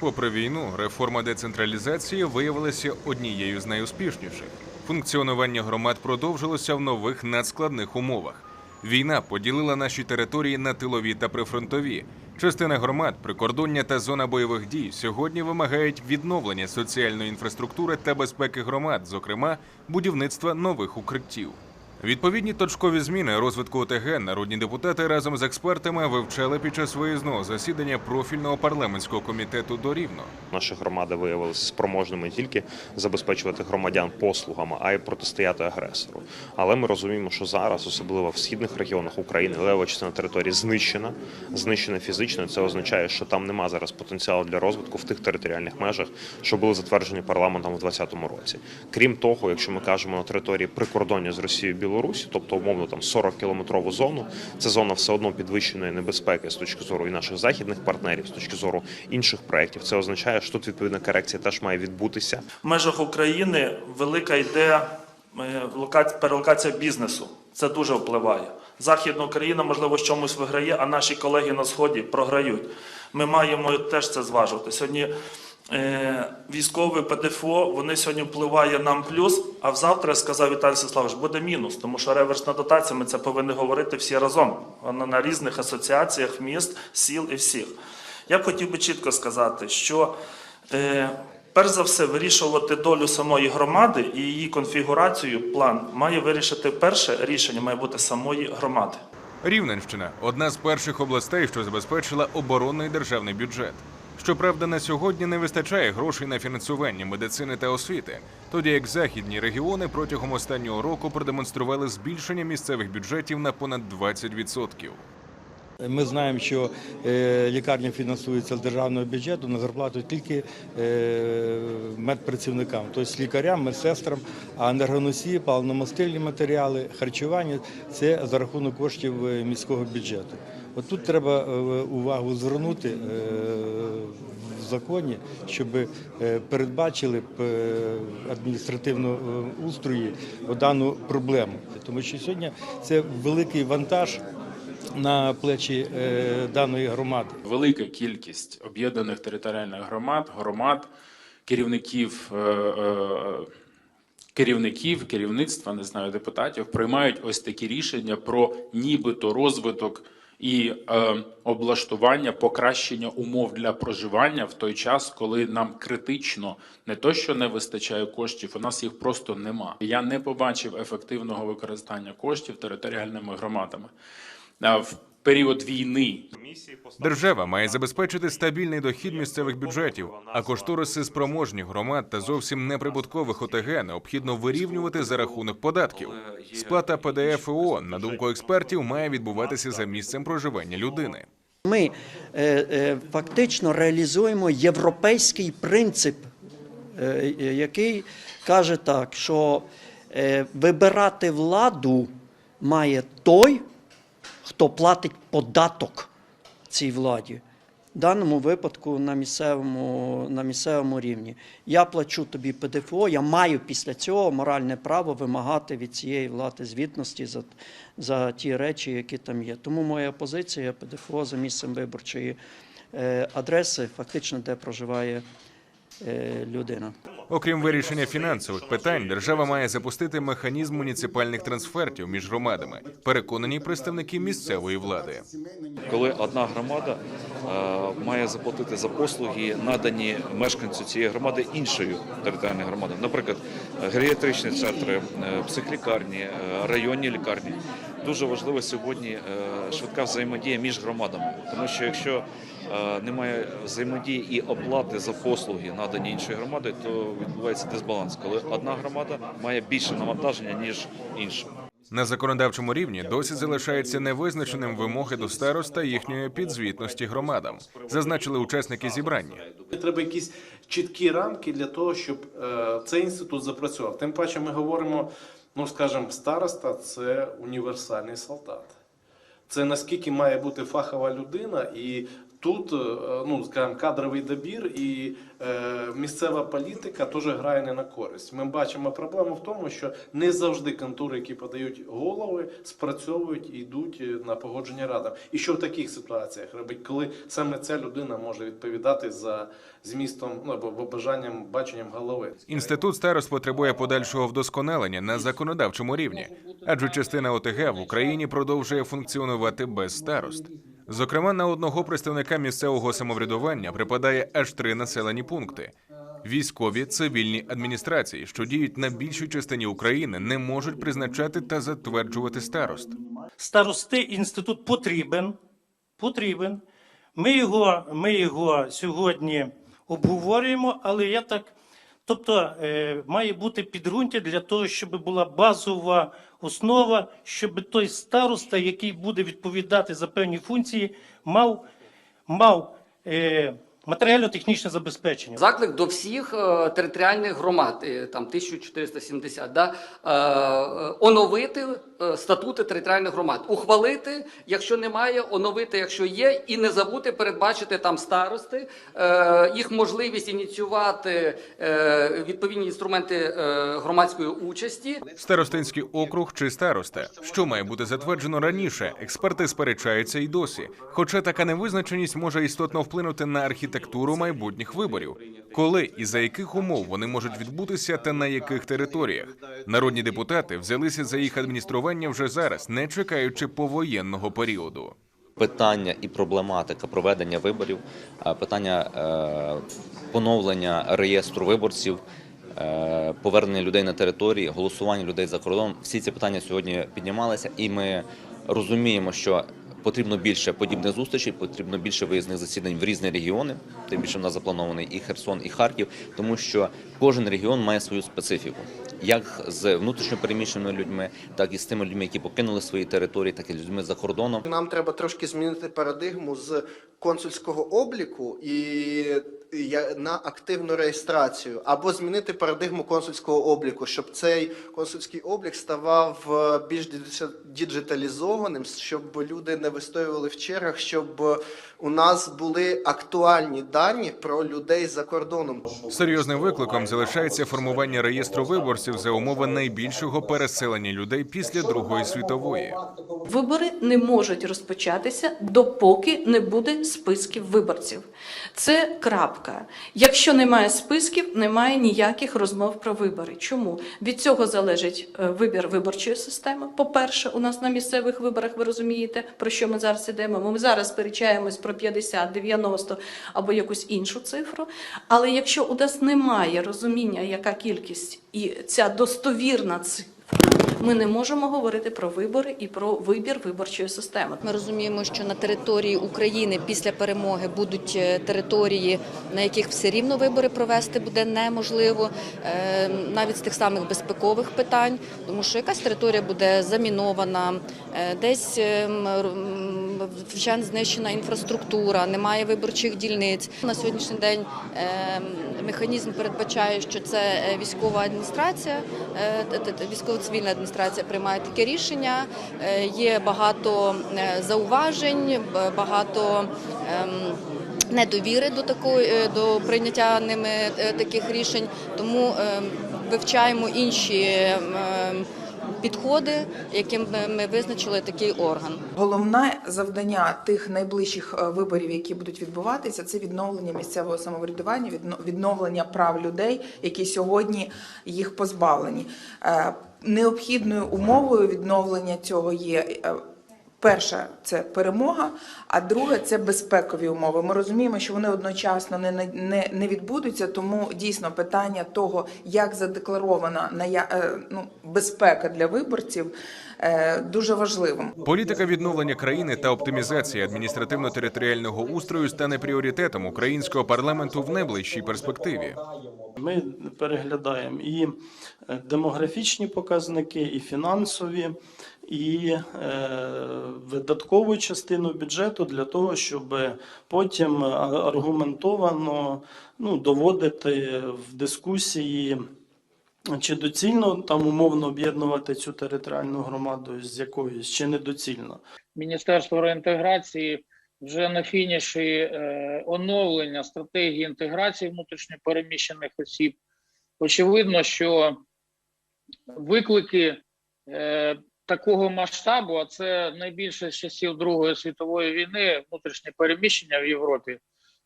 Попри війну, реформа децентралізації виявилася однією з найуспішніших. Функціонування громад продовжилося в нових надскладних умовах. Війна поділила наші території на тилові та прифронтові. Частина громад, прикордоння та зона бойових дій сьогодні вимагають відновлення соціальної інфраструктури та безпеки громад, зокрема будівництва нових укриттів. Відповідні точкові зміни розвитку ОТГ народні депутати разом з експертами вивчали під час виїзного засідання профільного парламентського комітету до Рівно. Наші громади виявилися спроможними не тільки забезпечувати громадян послугами, а й протистояти агресору. Але ми розуміємо, що зараз, особливо в східних регіонах України, лева частина території знищена, знищена фізично. Це означає, що там нема зараз потенціалу для розвитку в тих територіальних межах, що були затверджені парламентом у 2020 році. Крім того, якщо ми кажемо на території прикордоння з Росією Білорусі, тобто умовно там 40 кілометрову зону, це зона все одно підвищеної небезпеки з точки зору і наших західних партнерів, з точки зору інших проєктів. Це означає, що тут відповідна корекція теж має відбутися. В межах України велика йде е, перелокація бізнесу. Це дуже впливає. Західна Україна, можливо, в чомусь виграє, а наші колеги на сході програють. Ми маємо теж це зважувати. Сьогодні військове ПДФО, вони сьогодні впливає нам плюс, а завтра, сказав Віталій Сіславович, буде мінус, тому що реверсна дотація, ми це повинні говорити всі разом. Вона на різних асоціаціях міст, сіл і всіх. Я б хотів би чітко сказати, що Е, Перш за все, вирішувати долю самої громади і її конфігурацію, план має вирішити перше рішення, має бути самої громади. Рівненщина одна з перших областей, що забезпечила оборонний державний бюджет. Щоправда, на сьогодні не вистачає грошей на фінансування медицини та освіти, тоді як західні регіони протягом останнього року продемонстрували збільшення місцевих бюджетів на понад 20%. Ми знаємо, що е, лікарня фінансується з державного бюджету на зарплату тільки е, медпрацівникам, тобто лікарям, медсестрам, а енергоносії, паливно-мастильні матеріали, харчування це за рахунок коштів е, міського бюджету. От тут треба увагу звернути в законі, щоб передбачили адміністративно устрої дану проблему. Тому що сьогодні це великий вантаж на плечі е, даної громади. велика кількість об'єднаних територіальних громад, громад, керівників, е, е, керівників, керівництва, не знаю, депутатів приймають ось такі рішення про нібито розвиток і е, облаштування, покращення умов для проживання в той час, коли нам критично не то, що не вистачає коштів, у нас їх просто нема. Я не побачив ефективного використання коштів територіальними громадами. В період війни Держава має забезпечити стабільний дохід місцевих бюджетів, а кошториси спроможних громад та зовсім неприбуткових ОТГ необхідно вирівнювати за рахунок податків. Сплата ПДФ ООН, на думку експертів, має відбуватися за місцем проживання людини. Ми е, е, фактично реалізуємо європейський принцип, е, е, який каже так, що е, вибирати владу має той, хто платить податок цій владі. В даному випадку на місцевому, на місцевому рівні. Я плачу тобі ПДФО, я маю після цього моральне право вимагати від цієї влади звітності за, за ті речі, які там є. Тому моя позиція ПДФО за місцем виборчої е, адреси, фактично, де проживає людина. Окрім вирішення фінансових питань, держава має запустити механізм муніципальних трансфертів між громадами, переконані представники місцевої влади. коли одна громада е, має заплатити за послуги, надані мешканцю цієї громади іншою територіальною громадою. Наприклад, е, геріатричні центри, е, психлікарні, е, районні лікарні. Дуже важлива сьогодні е, швидка взаємодія між громадами, тому що якщо е, немає взаємодії і оплати за послуги, надані іншою громадою, то відбувається дисбаланс, коли одна громада має більше навантаження ніж інша. На законодавчому рівні досі залишається невизначеним вимоги до старост та їхньої підзвітності громадам, зазначили учасники зібрання. Треба якісь чіткі рамки для того, щоб е, цей інститут запрацював. Тим паче ми говоримо, ну скажімо, староста це універсальний солдат. Це наскільки має бути фахова людина, і тут, е, ну скажімо, кадровий добір і е, місцева політика теж грає не на користь. Ми бачимо проблему в тому, що не завжди контури, які подають голови, спрацьовують і йдуть е, на погодження радам. І що в таких ситуаціях робить, коли саме ця людина може відповідати за змістом ну, або бажанням, баченням голови. Інститут старост потребує подальшого вдосконалення на законодавчому рівні, адже частина ОТГ в Україні продовжує функціонувати без старост. Зокрема, на одного представника місцевого самоврядування припадає аж три населені пункти. Військові цивільні адміністрації, що діють на більшій частині України, не можуть призначати та затверджувати старост. старости інститут потрібен. Потрібен. Ми його, ми його сьогодні обговорюємо, але я так. Тобто е, має бути підґрунтя для того, щоб була базова основа, щоб той староста, який буде відповідати за певні функції, мав, мав е, матеріально-технічне забезпечення. Заклик до всіх е, територіальних громад, е, там 1470, да, е, е, оновити е, статути територіальних громад, ухвалити, якщо немає, оновити, якщо є, і не забути передбачити там старости, е, їх можливість ініціювати е, відповідні інструменти е, громадської участі. Старостинський округ чи староста, що має бути затверджено раніше, експерти сперечаються й досі. Хоча така невизначеність може істотно вплинути на архітектуру майбутніх виборів, коли і за яких умов вони можуть відбутися та на яких територіях. Народні депутати взялися за їх адміністрування вже зараз, не чекаючи повоєнного періоду. питання і проблематика проведення виборів, е, питання е, поновлення реєстру виборців, е, повернення людей на території, голосування людей за кордоном. Всі ці питання сьогодні піднімалися, і ми розуміємо, що потрібно більше подібних зустрічей, потрібно більше виїзних засідань в різні регіони. Тим більше в нас запланований і Херсон, і Харків, тому що кожен регіон має свою специфіку. Як з внутрішньопереміщеними людьми, так і з тими людьми, які покинули свої території, так і людьми за кордоном. Нам треба трошки змінити парадигму з консульського обліку і я- на активну реєстрацію, або змінити парадигму консульського обліку, щоб цей консульський облік ставав е, більш діджиталізованим, щоб люди не вистоювали в чергах, щоб у нас були актуальні дані про людей за кордоном. Серйозним викликом залишається формування реєстру виборців за умови найбільшого переселення людей після Другої світової. Вибори не можуть розпочатися, допоки не буде списків виборців. Це крапка. Якщо немає списків, немає ніяких розмов про вибори. Чому? Від цього залежить е, вибір виборчої системи. По-перше, у нас на місцевих виборах ви розумієте, про що ми зараз ідемо. Ми зараз сперечаємось про 50, 90 або якусь іншу цифру. Але якщо у нас немає розуміння, яка кількість і ця достовірна цифра, ми не можемо говорити про вибори і про вибір виборчої системи. Ми розуміємо, що на території України після перемоги будуть е, території, на яких все рівно вибори провести буде неможливо, е, навіть з тих самих безпекових питань, тому що якась територія буде замінована, е, десь е, м, р- м, вчен знищена інфраструктура, немає виборчих дільниць. На сьогоднішній день е, механізм передбачає, що це е, військова адміністрація, е, військово-цивільна адміністрація приймає таке рішення. Е, Є багато зауважень, багато. ем, Недовіри до такої до прийняття ними таких рішень, тому ем, вивчаємо інші ем, підходи, яким ми визначили такий орган. Головне завдання тих найближчих е, виборів, які будуть відбуватися, це відновлення місцевого самоврядування, відно- відновлення прав людей, які сьогодні їх позбавлені. Е, Необхідною умовою відновлення цього є. Перша це перемога, а друге це безпекові умови. Ми розуміємо, що вони одночасно не, не, не відбудуться, тому дійсно питання того, як задекларована ная- е, ну, безпека для виборців, е, дуже важливим. Політика відновлення країни та оптимізація адміністративно-територіального устрою стане пріоритетом українського парламенту в найближчій перспективі. Ми переглядаємо і е, демографічні показники, і фінансові, і е, видаткову частину бюджету для того, щоб потім аргументовано ну, доводити в дискусії. Чи доцільно там умовно об'єднувати цю територіальну громаду з якоюсь, чи недоцільно? Міністерство реінтеграції вже на фініші е, оновлення стратегії інтеграції внутрішньопереміщених осіб. Очевидно, що виклики е, такого масштабу, а це найбільше з часів Другої світової війни, внутрішнє переміщення в Європі,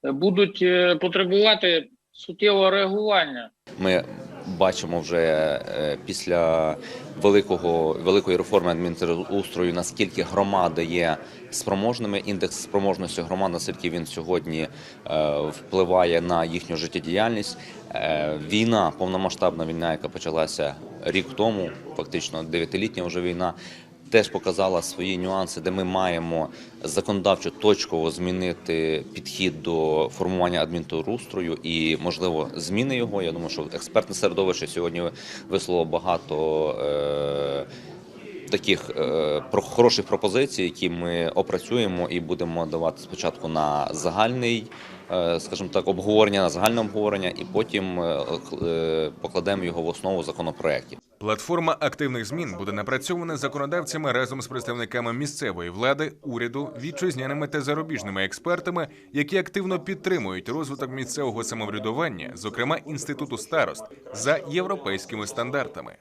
будуть е, потребувати суттєвого реагування. Ми бачимо вже е, після великого великої реформи адмінустрою, наскільки громади є спроможними. Індекс спроможності громад, наскільки він сьогодні е, впливає на їхню життєдіяльність. Е, Війна, повномасштабна війна, яка почалася рік тому, фактично дев'ятилітня вже війна. Теж показала свої нюанси, де ми маємо законодавчо точково змінити підхід до формування адмінтерустрою і, можливо, зміни його. Я думаю, що експертне середовище сьогодні висловило багато е, таких е, про хороших пропозицій, які ми опрацюємо і будемо давати спочатку на загальний, е, скажімо так, обговорення, на загальне обговорення, і потім е, е, покладемо його в основу законопроєктів. Платформа активних змін буде напрацьована законодавцями разом з представниками місцевої влади, уряду, вітчизняними та зарубіжними експертами, які активно підтримують розвиток місцевого самоврядування, зокрема інституту старост, за європейськими стандартами.